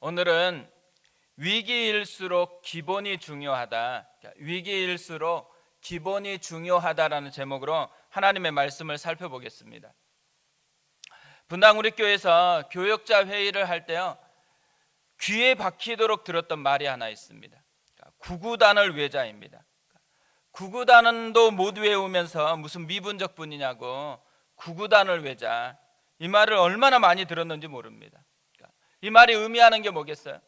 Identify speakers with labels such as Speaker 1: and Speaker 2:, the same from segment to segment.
Speaker 1: 오늘은 위기일수록 기본이 중요하다. 그러니까 위기일수록 기본이 중요하다라는 제목으로 하나님의 말씀을 살펴보겠습니다. 분당 우리 교회에서 교역자 회의를 할 때요 귀에 박히도록 들었던 말이 하나 있습니다. 그러니까 구구단을 외자입니다. 구구단도 못 외우면서 무슨 미분적 분이냐고 구구단을 외자 이 말을 얼마나 많이 들었는지 모릅니다. 이 말이 의미하는 게 뭐겠어요?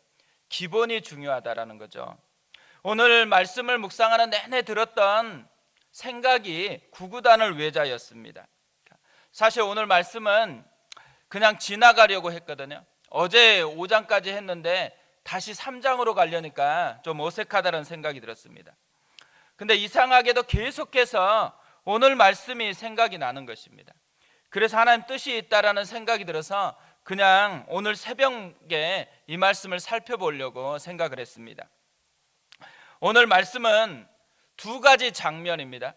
Speaker 1: 기본이 중요하다라는 거죠. 오늘 말씀을 묵상하는 내내 들었던 생각이 구구단을 외자였습니다. 사실 오늘 말씀은 그냥 지나가려고 했거든요. 어제 5장까지 했는데 다시 3장으로 가려니까 좀 어색하다는 생각이 들었습니다. 근데 이상하게도 계속해서 오늘 말씀이 생각이 나는 것입니다. 그래서 하나님 뜻이 있다라는 생각이 들어서 그냥 오늘 새벽에 이 말씀을 살펴보려고 생각을 했습니다. 오늘 말씀은 두 가지 장면입니다.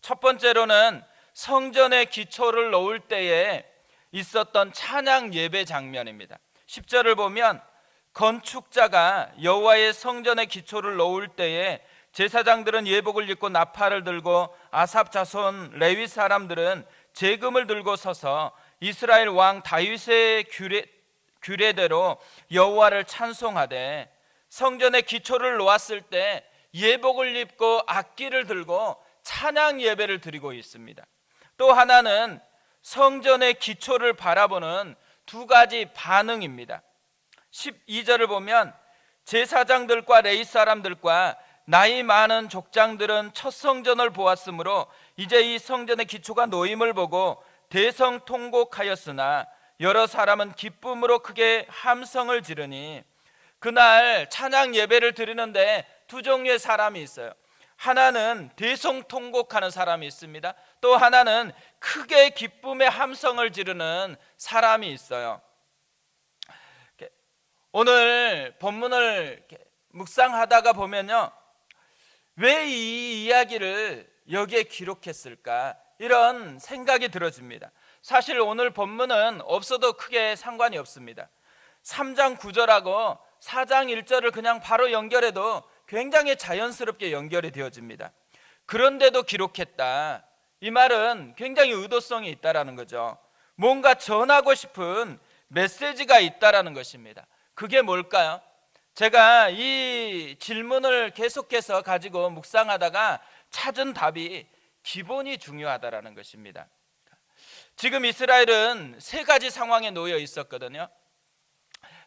Speaker 1: 첫 번째로는 성전의 기초를 놓을 때에 있었던 찬양 예배 장면입니다. 10절을 보면 건축자가 여호와의 성전의 기초를 놓을 때에 제사장들은 예복을 입고 나팔을 들고 아삽 자손 레위 사람들은 재금을 들고 서서 이스라엘 왕 다윗의 규례, 규례대로 여호와를 찬송하되 성전의 기초를 놓았을 때 예복을 입고 악기를 들고 찬양 예배를 드리고 있습니다. 또 하나는 성전의 기초를 바라보는 두 가지 반응입니다. 12절을 보면 제사장들과 레이 사람들과 나이 많은 족장들은 첫 성전을 보았으므로 이제 이 성전의 기초가 놓임을 보고 대성 통곡하였으나 여러 사람은 기쁨으로 크게 함성을 지르니 그날 찬양 예배를 드리는데 두 종류의 사람이 있어요. 하나는 대성 통곡하는 사람이 있습니다. 또 하나는 크게 기쁨의 함성을 지르는 사람이 있어요. 오늘 본문을 묵상하다가 보면요. 왜 이 이야기를 여기에 기록했을까? 이런 생각이 들어집니다. 사실 오늘 본문은 없어도 크게 상관이 없습니다. 3장 9절하고 4장 1절을 그냥 바로 연결해도 굉장히 자연스럽게 연결이 되어집니다. 그런데도 기록했다. 이 말은 굉장히 의도성이 있다라는 거죠. 뭔가 전하고 싶은 메시지가 있다라는 것입니다. 그게 뭘까요? 제가 이 질문을 계속해서 가지고 묵상하다가 찾은 답이 기본이 중요하다라는 것입니다. 지금 이스라엘은 세 가지 상황에 놓여 있었거든요.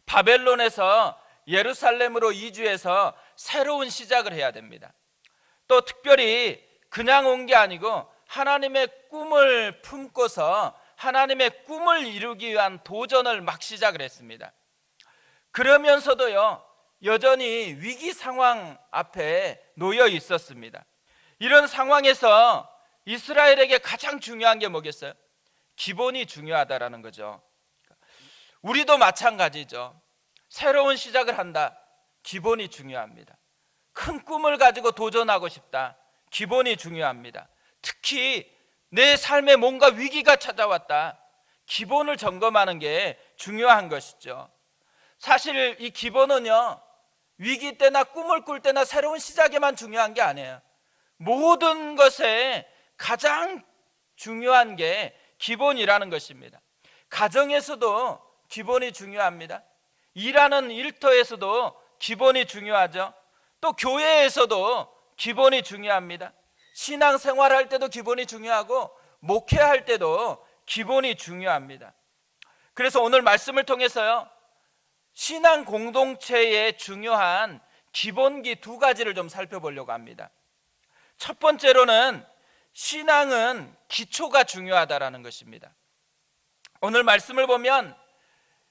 Speaker 1: 바벨론에서 예루살렘으로 이주해서 새로운 시작을 해야 됩니다. 또 특별히 그냥 온 게 아니고 하나님의 꿈을 품고서 하나님의 꿈을 이루기 위한 도전을 막 시작을 했습니다. 그러면서도요, 여전히 위기 상황 앞에 놓여 있었습니다. 이런 상황에서 이스라엘에게 가장 중요한 게 뭐겠어요? 기본이 중요하다라는 거죠. 우리도 마찬가지죠. 새로운 시작을 한다. 기본이 중요합니다. 큰 꿈을 가지고 도전하고 싶다. 기본이 중요합니다. 특히 내 삶에 뭔가 위기가 찾아왔다. 기본을 점검하는 게 중요한 것이죠. 사실 이 기본은요, 위기 때나 꿈을 꿀 때나 새로운 시작에만 중요한 게 아니에요. 모든 것에 가장 중요한 게 기본이라는 것입니다. 가정에서도 기본이 중요합니다. 일하는 일터에서도 기본이 중요하죠. 또 교회에서도 기본이 중요합니다. 신앙 생활 할 때도 기본이 중요하고 목회할 때도 기본이 중요합니다. 그래서 오늘 말씀을 통해서요. 신앙 공동체의 중요한 기본기 두 가지를 좀 살펴보려고 합니다. 첫 번째로는 신앙은 기초가 중요하다라는 것입니다. 오늘 말씀을 보면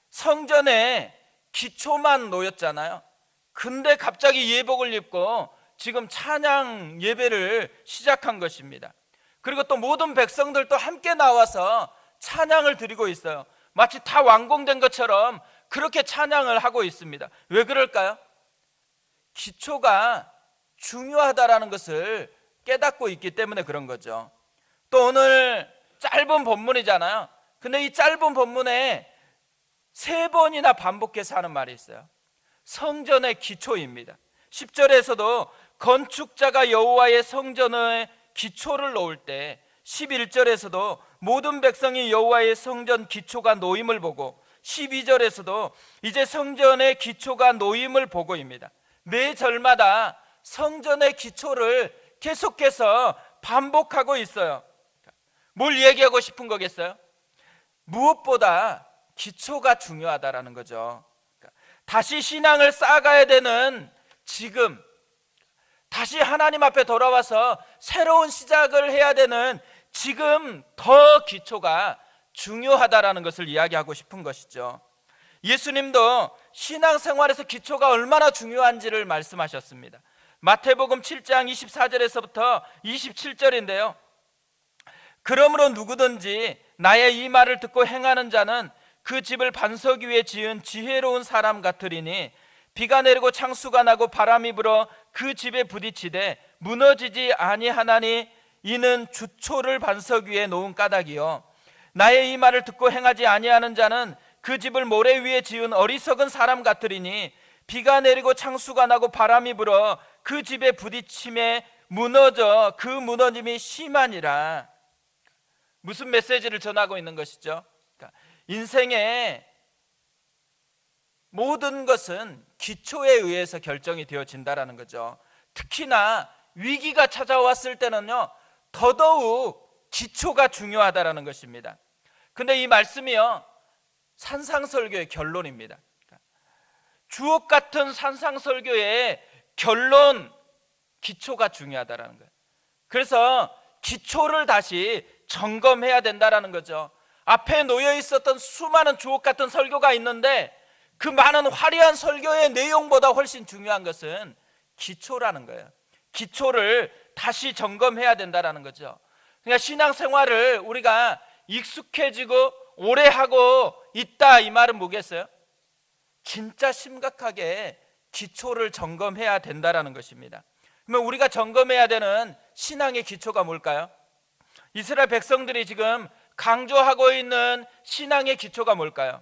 Speaker 1: 성전에 기초만 놓였잖아요. 근데 갑자기 예복을 입고 지금 찬양 예배를 시작한 것입니다. 그리고 또 모든 백성들도 함께 나와서 찬양을 드리고 있어요. 마치 다 완공된 것처럼 그렇게 찬양을 하고 있습니다. 왜 그럴까요? 기초가 중요하다라는 것을 깨닫고 있기 때문에 그런 거죠. 또 오늘 짧은 본문이잖아요. 근데 이 짧은 본문에 세 번이나 반복해서 하는 말이 있어요. 성전의 기초입니다. 10절에서도 건축자가 여호와의 성전의 기초를 놓을 때 11절에서도 모든 백성이 여호와의 성전 기초가 놓임을 보고 12절에서도 이제 성전의 기초가 놓임을 보고입니다. 매 절마다 성전의 기초를 계속해서 반복하고 있어요. 뭘 얘기하고 싶은 거겠어요? 무엇보다 기초가 중요하다라는 거죠. 그러니까 다시 신앙을 쌓아가야 되는 지금 다시 하나님 앞에 돌아와서 새로운 시작을 해야 되는 지금 더 기초가 중요하다라는 것을 이야기하고 싶은 것이죠. 예수님도 신앙생활에서 기초가 얼마나 중요한지를 말씀하셨습니다. 마태복음 7장 24절에서부터 27절인데요. 그러므로 누구든지 나의 이 말을 듣고 행하는 자는 그 집을 반석 위에 지은 지혜로운 사람 같으리니 비가 내리고 창수가 나고 바람이 불어 그 집에 부딪히되 무너지지 아니하나니 이는 주초를 반석 위에 놓은 까닭이요 나의 이 말을 듣고 행하지 아니하는 자는 그 집을 모래 위에 지은 어리석은 사람 같으리니 비가 내리고 창수가 나고 바람이 불어 그 집에 부딪힘에 무너져 그 무너짐이 심하니라 무슨 메시지를 전하고 있는 것이죠? 그러니까 인생의 모든 것은 기초에 의해서 결정이 되어진다라는 거죠. 특히나 위기가 찾아왔을 때는요, 더더욱 기초가 중요하다라는 것입니다. 근데 이 말씀이요, 산상설교의 결론입니다. 주옥 같은 산상설교의 결론, 기초가 중요하다라는 거예요. 그래서 기초를 다시 점검해야 된다라는 거죠. 앞에 놓여 있었던 수많은 주옥 같은 설교가 있는데 그 많은 화려한 설교의 내용보다 훨씬 중요한 것은 기초라는 거예요. 기초를 다시 점검해야 된다라는 거죠. 그러니까 신앙 생활을 우리가 익숙해지고 오래 하고 있다 이 말은 뭐겠어요? 진짜 심각하게 기초를 점검해야 된다라는 것입니다. 그러면 우리가 점검해야 되는 신앙의 기초가 뭘까요? 이스라엘 백성들이 지금 강조하고 있는 신앙의 기초가 뭘까요?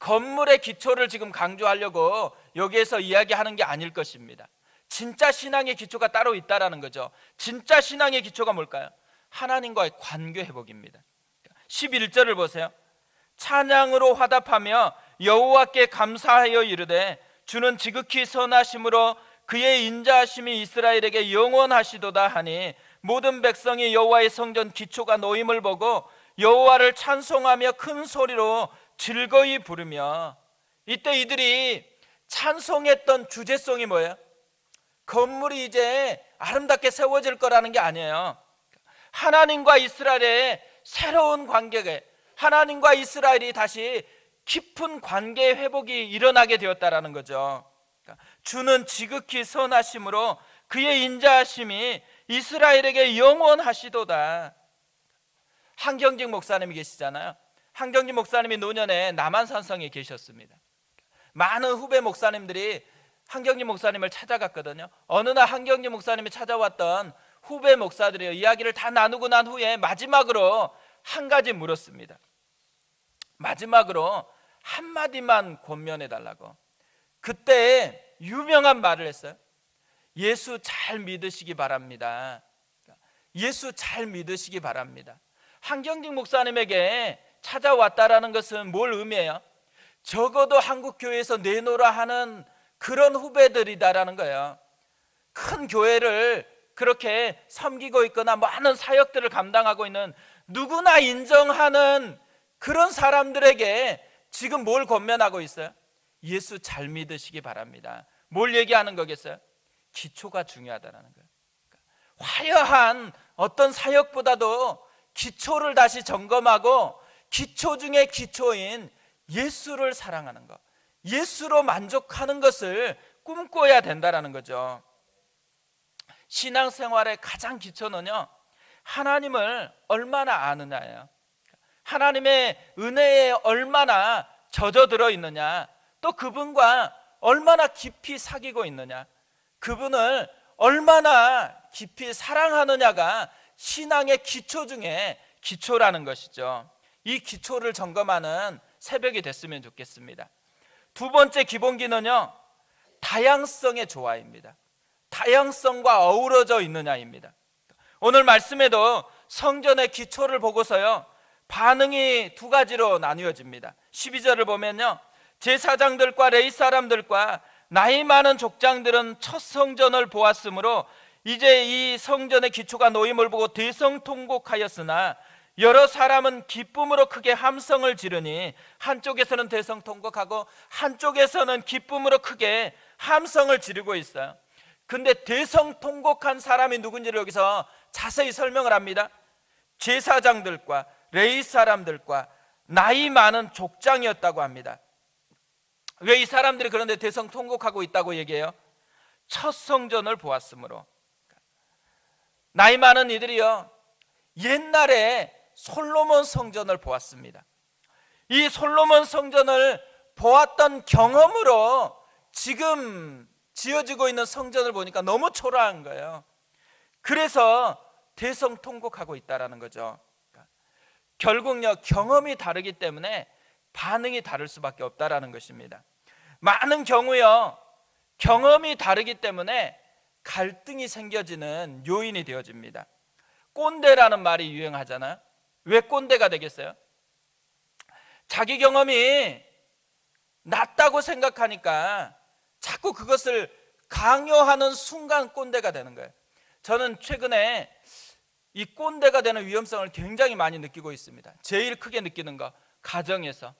Speaker 1: 건물의 기초를 지금 강조하려고 여기에서 이야기하는 게 아닐 것입니다. 진짜 신앙의 기초가 따로 있다라는 거죠. 진짜 신앙의 기초가 뭘까요? 하나님과의 관계 회복입니다. 11절을 보세요. 찬양으로 화답하며 여호와께 감사하여 이르되 주는 지극히 선하심으로 그의 인자하심이 이스라엘에게 영원하시도다 하니 모든 백성이 여호와의 성전 기초가 놓임을 보고 여호와를 찬송하며 큰 소리로 즐거이 부르며 이때 이들이 찬송했던 주제송이 뭐예요? 건물이 이제 아름답게 세워질 거라는 게 아니에요. 하나님과 이스라엘의 새로운 관계가 하나님과 이스라엘이 다시 깊은 관계 회복이 일어나게 되었다라는 거죠. 그러니까 주는 지극히 선하심으로 그의 인자하심이 이스라엘에게 영원하시도다. 한경직 목사님이 계시잖아요. 한경직 목사님이 노년에 남한산성에 계셨습니다. 많은 후배 목사님들이 한경직 목사님을 찾아갔거든요. 어느 날 한경직 목사님이 찾아왔던 후배 목사들이 이야기를 다 나누고 난 후에 마지막으로 한 가지 물었습니다. 마지막으로 한마디만 권면해 달라고. 그때 유명한 말을 했어요. 예수 잘 믿으시기 바랍니다. 예수 잘 믿으시기 바랍니다. 한경직 목사님에게 찾아왔다라는 것은 뭘 의미해요? 적어도 한국 교회에서 내놓으라 하는 그런 후배들이다라는 거예요. 큰 교회를 그렇게 섬기고 있거나 많은 사역들을 감당하고 있는 누구나 인정하는 그런 사람들에게 지금 뭘 권면하고 있어요? 예수 잘 믿으시기 바랍니다. 뭘 얘기하는 거겠어요? 기초가 중요하다는 거예요. 화려한 어떤 사역보다도 기초를 다시 점검하고 기초 중의 기초인 예수를 사랑하는 것, 예수로 만족하는 것을 꿈꿔야 된다라는 거죠. 신앙생활의 가장 기초는요, 하나님을 얼마나 아느냐예요. 하나님의 은혜에 얼마나 젖어들어 있느냐, 또 그분과 얼마나 깊이 사귀고 있느냐, 그분을 얼마나 깊이 사랑하느냐가 신앙의 기초 중에 기초라는 것이죠. 이 기초를 점검하는 새벽이 됐으면 좋겠습니다. 두 번째 기본기는요. 다양성의 조화입니다. 다양성과 어우러져 있느냐입니다. 오늘 말씀에도 성전의 기초를 보고서요. 반응이 두 가지로 나뉘어집니다. 12절을 보면요. 제사장들과 레이 사람들과 나이 많은 족장들은 첫 성전을 보았으므로 이제 이 성전의 기초가 놓임을 보고 대성통곡하였으나 여러 사람은 기쁨으로 크게 함성을 지르니 한쪽에서는 대성통곡하고 한쪽에서는 기쁨으로 크게 함성을 지르고 있어요. 근데 대성통곡한 사람이 누군지를 여기서 자세히 설명을 합니다. 제사장들과 레이 사람들과 나이 많은 족장이었다고 합니다. 왜 이 사람들이 그런데 대성 통곡하고 있다고 얘기해요? 첫 성전을 보았으므로 나이 많은 이들이요 옛날에 솔로몬 성전을 보았습니다. 이 솔로몬 성전을 보았던 경험으로 지금 지어지고 있는 성전을 보니까 너무 초라한 거예요. 그래서 대성 통곡하고 있다라는 거죠. 결국요 경험이 다르기 때문에 반응이 다를 수밖에 없다라는 것입니다. 많은 경우요 경험이 다르기 때문에 갈등이 생겨지는 요인이 되어집니다. 꼰대라는 말이 유행하잖아요. 왜 꼰대가 되겠어요? 자기 경험이 낫다고 생각하니까 자꾸 그것을 강요하는 순간 꼰대가 되는 거예요. 저는 최근에 이 꼰대가 되는 위험성을 굉장히 많이 느끼고 있습니다. 제일 크게 느끼는 거 가정에서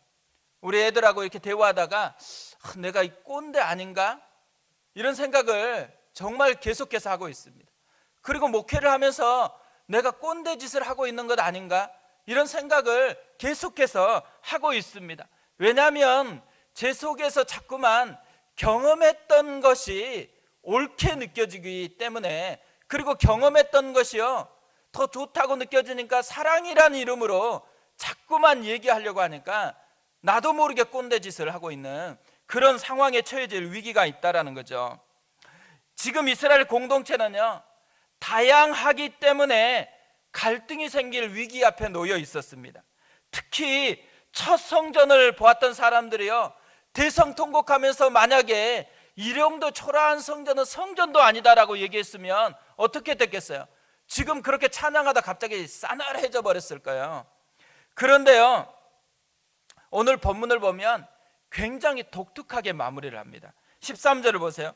Speaker 1: 우리 애들하고 이렇게 대화하다가 아, 내가 이 꼰대 아닌가 이런 생각을 정말 계속해서 하고 있습니다. 그리고 목회를 하면서 내가 꼰대 짓을 하고 있는 것 아닌가 이런 생각을 계속해서 하고 있습니다. 왜냐하면 제 속에서 자꾸만 경험했던 것이 옳게 느껴지기 때문에 그리고 경험했던 것이요 더 좋다고 느껴지니까 사랑이란 이름으로 자꾸만 얘기하려고 하니까 나도 모르게 꼰대 짓을 하고 있는 그런 상황에 처해질 위기가 있다라는 거죠. 지금 이스라엘 공동체는요 다양하기 때문에 갈등이 생길 위기 앞에 놓여 있었습니다. 특히 첫 성전을 보았던 사람들이요 대성통곡하면서 만약에 이령도 초라한 성전은 성전도 아니다라고 얘기했으면 어떻게 됐겠어요? 지금 그렇게 찬양하다 갑자기 싸늘해져 버렸을 거예요. 그런데요, 오늘 본문을 보면 굉장히 독특하게 마무리를 합니다. 13절을 보세요.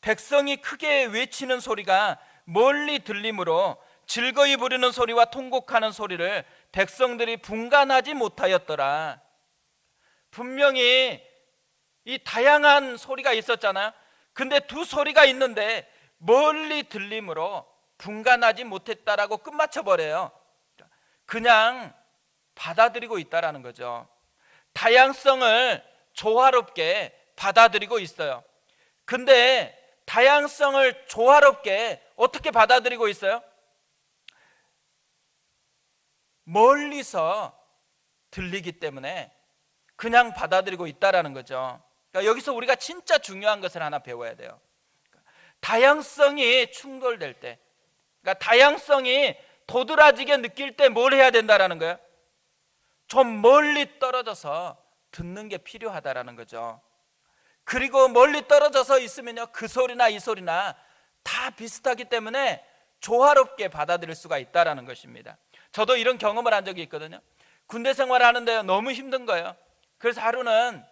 Speaker 1: 백성이 크게 외치는 소리가 멀리 들리므로 즐거이 부르는 소리와 통곡하는 소리를 백성들이 분간하지 못하였더라. 분명히 이 다양한 소리가 있었잖아요. 근데 두 소리가 있는데 멀리 들림으로 분간하지 못했다라고 끝마쳐 버려요. 그냥 받아들이고 있다라는 거죠. 다양성을 조화롭게 받아들이고 있어요. 근데 다양성을 조화롭게 어떻게 받아들이고 있어요? 멀리서 들리기 때문에 그냥 받아들이고 있다라는 거죠. 그러니까 여기서 우리가 진짜 중요한 것을 하나 배워야 돼요. 다양성이 충돌될 때, 그러니까 다양성이 도드라지게 느낄 때 뭘 해야 된다라는 거예요? 좀 멀리 떨어져서 듣는 게 필요하다라는 거죠. 그리고 멀리 떨어져서 있으면요 그 소리나 이 소리나 다 비슷하기 때문에 조화롭게 받아들일 수가 있다라는 것입니다. 저도 이런 경험을 한 적이 있거든요. 군대 생활을 하는데 너무 힘든 거예요. 그래서 하루는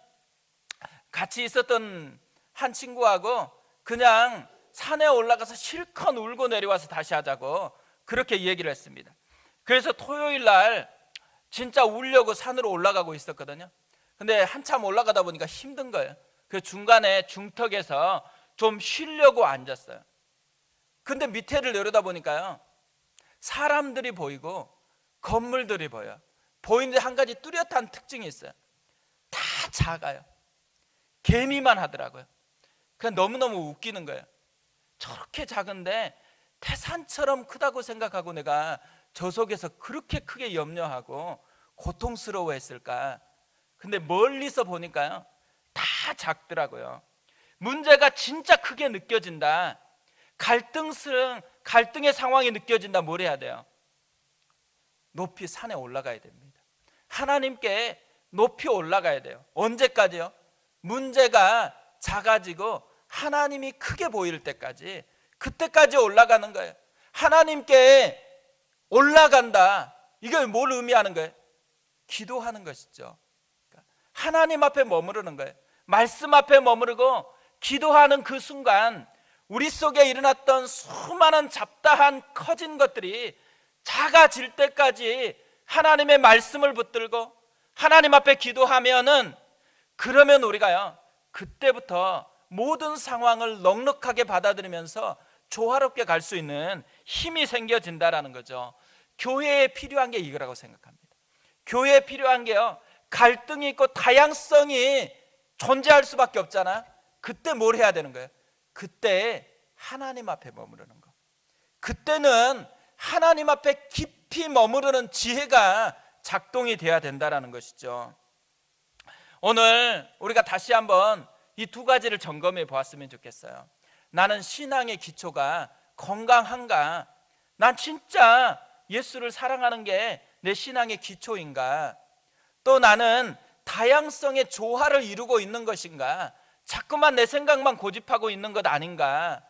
Speaker 1: 같이 있었던 한 친구하고 그냥 산에 올라가서 실컷 울고 내려와서 다시 하자고 그렇게 얘기를 했습니다. 그래서 토요일 날 진짜 울려고 산으로 올라가고 있었거든요. 근데 한참 올라가다 보니까 힘든 거예요. 그 중간에 중턱에서 좀 쉬려고 앉았어요. 근데 밑에를 내려다 보니까요. 사람들이 보이고 건물들이 보여. 보이는데 한 가지 뚜렷한 특징이 있어요. 다 작아요. 개미만 하더라고요. 그냥 너무너무 웃기는 거예요. 저렇게 작은데 태산처럼 크다고 생각하고 내가 저 속에서 그렇게 크게 염려하고 고통스러워했을까? 근데 멀리서 보니까요. 다 작더라고요. 문제가 진짜 크게 느껴진다. 갈등스러운 갈등의 상황이 느껴진다. 뭘 해야 돼요? 높이 산에 올라가야 됩니다. 하나님께 높이 올라가야 돼요. 언제까지요? 문제가 작아지고 하나님이 크게 보일 때까지 그때까지 올라가는 거예요. 하나님께 올라간다. 이게 뭘 의미하는 거예요? 기도하는 것이죠. 그러니까 하나님 앞에 머무르는 거예요. 말씀 앞에 머무르고 기도하는 그 순간 우리 속에 일어났던 수많은 잡다한 커진 것들이 작아질 때까지 하나님의 말씀을 붙들고 하나님 앞에 기도하면은 그러면 우리가요 그때부터 모든 상황을 넉넉하게 받아들이면서 조화롭게 갈 수 있는 힘이 생겨진다라는 거죠. 교회에 필요한 게 이거라고 생각합니다. 교회에 필요한 게요 갈등이 있고 다양성이 존재할 수밖에 없잖아. 그때 뭘 해야 되는 거예요? 그때 하나님 앞에 머무르는 거. 그때는 하나님 앞에 깊이 머무르는 지혜가 작동이 돼야 된다라는 것이죠. 오늘 우리가 다시 한번 이 두 가지를 점검해 보았으면 좋겠어요. 나는 신앙의 기초가 건강한가? 난 진짜 예수를 사랑하는 게 내 신앙의 기초인가? 또 나는 다양성의 조화를 이루고 있는 것인가? 자꾸만 내 생각만 고집하고 있는 것 아닌가?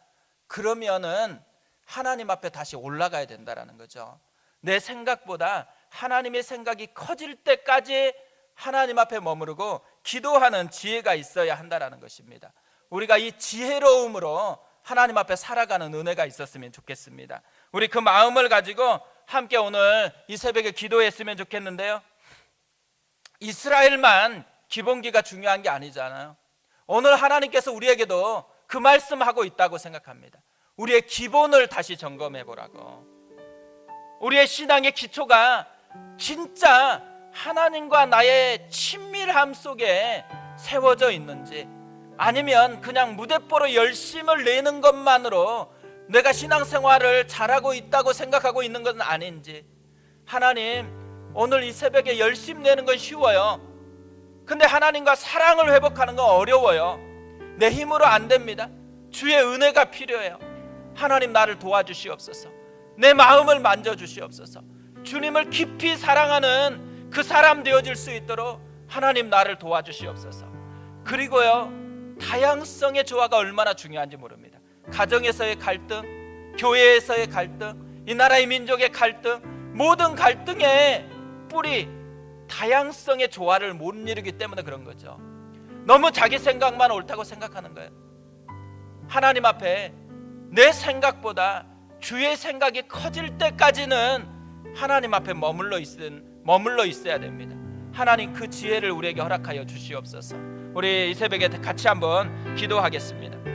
Speaker 1: 그러면은 하나님 앞에 다시 올라가야 된다라는 거죠. 내 생각보다 하나님의 생각이 커질 때까지 하나님 앞에 머무르고 기도하는 지혜가 있어야 한다라는 것입니다. 우리가 이 지혜로움으로 하나님 앞에 살아가는 은혜가 있었으면 좋겠습니다. 우리 그 마음을 가지고 함께 오늘 이 새벽에 기도했으면 좋겠는데요. 이스라엘만 기본기가 중요한 게 아니잖아요. 오늘 하나님께서 우리에게도 그 말씀하고 있다고 생각합니다. 우리의 기본을 다시 점검해 보라고. 우리의 신앙의 기초가 진짜 하나님과 나의 친밀함 속에 세워져 있는지 아니면 그냥 무대뽀로 열심을 내는 것만으로 내가 신앙생활을 잘하고 있다고 생각하고 있는 것은 아닌지. 하나님 오늘 이 새벽에 열심 내는 건 쉬워요. 근데 하나님과 사랑을 회복하는 건 어려워요. 내 힘으로 안 됩니다. 주의 은혜가 필요해요. 하나님 나를 도와주시옵소서. 내 마음을 만져주시옵소서. 주님을 깊이 사랑하는 그 사람 되어질 수 있도록 하나님 나를 도와주시옵소서. 그리고요 다양성의 조화가 얼마나 중요한지 모릅니다. 가정에서의 갈등 교회에서의 갈등 이 나라의 민족의 갈등 모든 갈등의 뿌리 다양성의 조화를 못 이루기 때문에 그런 거죠. 너무 자기 생각만 옳다고 생각하는 거예요. 하나님 앞에 내 생각보다 주의 생각이 커질 때까지는 하나님 앞에 머물러 있은 머물러 있어야 됩니다. 하나님 그 지혜를 우리에게 허락하여 주시옵소서. 우리 이 새벽에 같이 한번 기도하겠습니다.